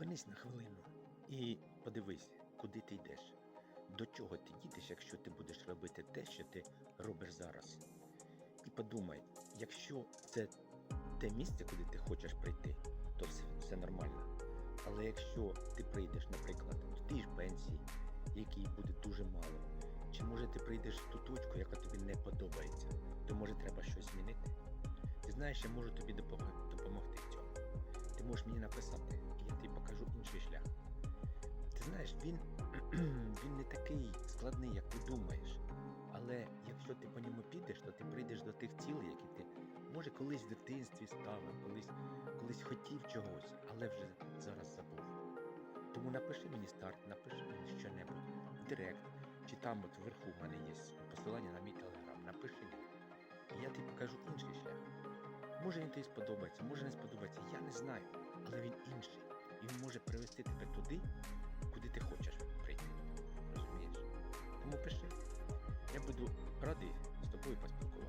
Зупинись на хвилину і подивись, куди ти йдеш. До чого ти їдеш, якщо ти будеш робити те, що ти робиш зараз. І подумай, якщо це те місце, куди ти хочеш прийти, то все, все нормально. Але якщо ти прийдеш, наприклад, до тієї ж пенсії, якій буде дуже мало, чи може ти прийдеш в ту точку, яка тобі не подобається, то може треба щось змінити. Ти знаєш, я можу тобі допомогти в цьому. Ти можеш мені написати, він, він не такий складний, як ти думаєш. Але якщо ти по ньому підеш, то ти прийдеш до тих цілей, які ти може колись в дитинстві ставив, колись, колись хотів чогось, але вже зараз забув. Тому напиши мені старт, напиши мені що-небудь в директ, чи там от вверху в мене є посилання на мій телеграм. Напиши мені. І я тобі покажу інший шлях. Може він тобі сподобається, може не сподобається, я не знаю, але він інший. І він може привести тебе туди, буду радий з тобою поспілкуватися.